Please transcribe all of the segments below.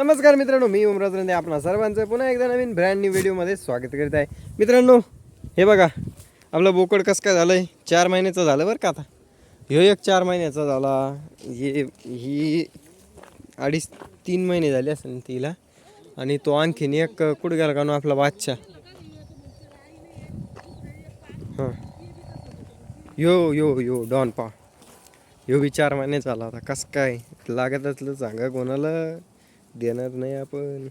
नमस्कार मित्रांनो मी उमराज रंदे आपणा सर्वांचं पुन्हा एकदा नवीन ब्रँड न्यू व्हिडिओमध्ये स्वागत करीत आहे. मित्रांनो हे बघा आपलं बोकड कसं काय झालं आहे चार महिन्याचं झालं बरं का आता. ह्यो एक चार महिन्याचा झाला. हे ही अडीच तीन महिने झाले असेल तिला. आणि तो आणखीन एक कुठं गेला का नो आपला बादशा हां. यो यो यो डॉन पा. ह्यो बी चार महिने झाला आता. कसं काय? लागत असलं सांगा कोणाला. देणार नाही आपण.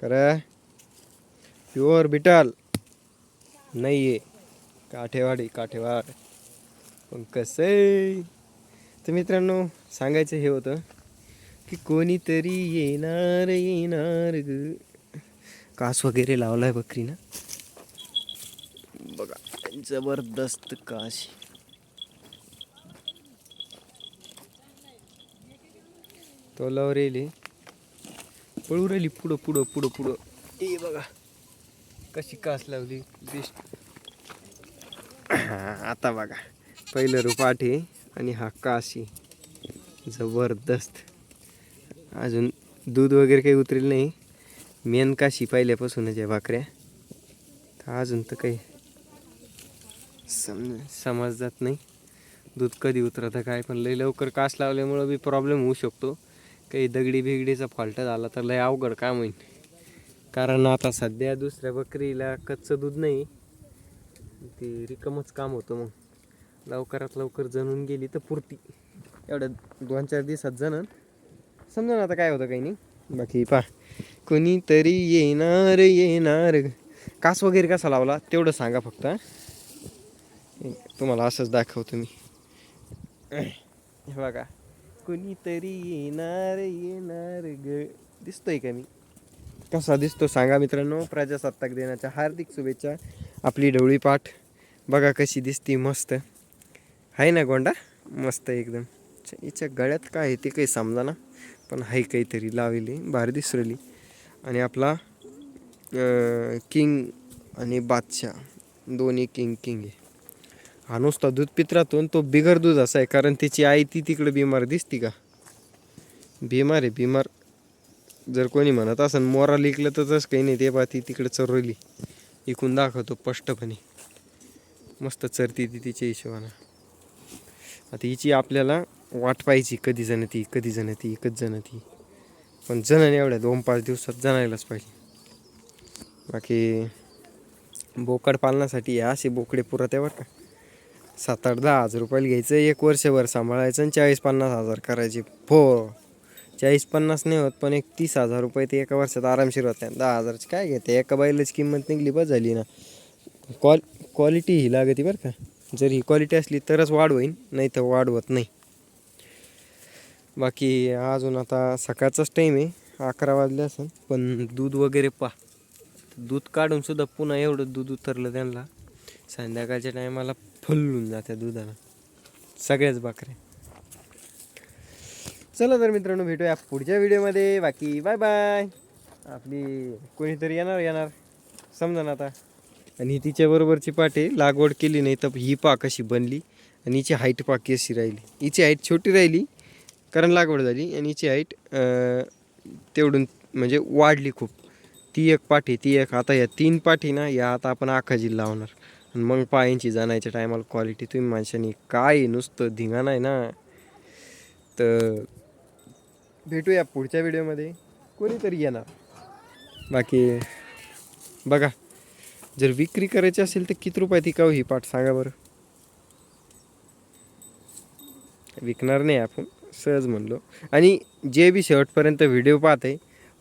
करा. प्युअर बिटाल नाही आहे काठेवाडी काठेवाड. पण कसं आहे तर मित्रांनो सांगायचं हे होतं की कोणीतरी येणार येणार ग. कास वगैरे लावलाय बकरीनं. बघा जबरदस्त काश तो लाव पळू राहिली पुढं पुढं पुढं पुढं. ए बघा. कशी कास लावली बेस्ट आता बघा. पहिलं रुपाट आहे आणि हा काशी. जबरदस्त. अजून दूध वगैरे काही उतरेल नाही. मेन काशी पहिल्यापासूनच आहे भाकऱ्या. तर अजून तर काही सम समजत नाही. दूध कधी उतरतं काय पण. लई लवकर कास लावल्यामुळं बी प्रॉब्लेम होऊ शकतो. काही दगडी बिगडीचा फॉल्ट झाला तर लय अवघड काम होईल कारण आता सध्या दुसऱ्या बकरीला कच्चं दूध नाही. ते रिकमच काम होतं मग. लवकरात लवकर जणून गेली तर पुरती. एवढ्या दोन चार दिवसात जणन. समजा ना आता काय होतं काही नाही. बाकी पा कोणीतरी येणार येणार. कास वगैरे कसा लावला तेवढं सांगा फक्त तुम्हाला असंच दाखवतो मी. हे बघा. कुणीतरी येणार येणार ग. दिसतोय का मी? कसा दिसतो सांगा मित्रांनो. प्रजासत्ताक दिनाच्या हार्दिक शुभेच्छा. आपली ढवळी पाठ. बघा कशी दिसती मस्त. आहे ना गोंडा? मस्त एकदम. च- हिच्या गळ्यात काय आहे ते काही समजा ना. पण आहे काहीतरी लावली भारी दिसरली आणि आपला किंग आणि बादशाह. दोन्ही किंग किंग आहे. हा नुसता दूध पित राहतो आणि तो बिगर दूध असा आहे कारण त्याची आई ती तिकडे बिमार दिसती का? बिमार आहे बिमार. जर कोणी म्हणत असेल मोरा लिकलं तर तसं काही नाही ते बा ती तिकडे चरवली इकून दाखवतो स्पष्टपणे. मस्त चरती ती तिच्या हिशोबानं. आता हिची आपल्याला वाट पाहिजे कधी जण ती कधी जण ती एकच जण ती. पण जण एवढ्या दोन पाच दिवसात जणायलाच पाहिजे. बाकी बोकड पालनासाठी असे बोकडे पुरत आहे बरं का. सात आठ दहा हजार रुपयाला घ्यायचं एक वर्षभर सांभाळायचं आणि चाळीस पन्नास हजार करायचे. हो. चाळीस पन्नास नाही होत पण एक तीस हजार रुपये ते एका वर्षात आरामशीर होत्या दहा हजारची काय घेते? एका बाईलाची किंमत निघली बस झाली ना. क्वाल क्वालिटी ही लागते बरं का. जर ही क्वालिटी असली तरच वाढ होईल नाही तर वाढवत नाही. बाकी अजून आता सकाळचाच टाईम आहे अकरा वाजले असेल पण दूध वगैरे पा दूध काढूनसुद्धा पुन्हा एवढं दूध उतरलं त्यांना. संध्याकाळच्या टायमाला फुलून जात्या दुधाला. सगळ्याच बकऱ्या चला तर मित्रांनो भेटूया पुढच्या व्हिडिओमध्ये बाकी बाय बाय आपली कोणीतरी येणार येणार. समजा ना आता. आणि तिच्याबरोबरची पाटे लागवड केली नाही तर ही पाक अशी बनली आणि हिची हाईट पाकी कशी राहिली. हिची हाईट छोटी राहिली कारण लागवड झाली. आणि हिची हाईट तेवढून म्हणजे वाढली खूप. ती एक पाठी ती एक आता या तीन पाठी ना या आता आपण आखा जिल्हा लावणार. आणि मग पायांची जाण्याच्या टायमाला क्वालिटी तुम्ही माणसांनी काय नुसतं धिंगा आहे ना. तर भेटूया पुढच्या व्हिडिओमध्ये कोणीतरी येणार. बाकी बघा जर विक्री करायची असेल तर किती रुपयात विकावं ही पाठ सांगा बरं. विकणार नाही आपण सहज म्हणलो. आणि जे बी शेवटपर्यंत व्हिडिओ पाहते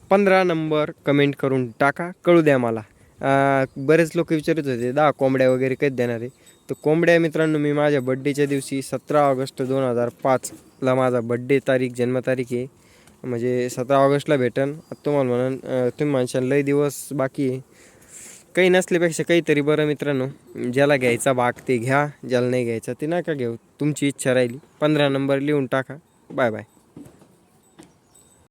पंधरा नंबर कमेंट करून टाका कळू द्या मला. बरेच लोक विचारत होते दहा कोंबड्या वगैरे कधी देणार आहे? तर कोंबड्या मित्रांनो मी माझ्या बड्डेच्या दिवशी सतरा ऑगस्ट दोन हजार पाचला माझा बड्डे तारीख जन्मतारीख आहे. म्हणजे सतरा ऑगस्टला भेटन. तुम्हाला म्हणून तुम्ही माणसान लय दिवस बाकी आहे. काही नसल्यापेक्षा काहीतरी बरं मित्रांनो ज्याला घ्यायचा भाग ते घ्या ज्याला नाही घ्यायचा ते नका घेऊ. तुमची इच्छा राहिली. पंधरा नंबर लिहून टाका. Bye bye.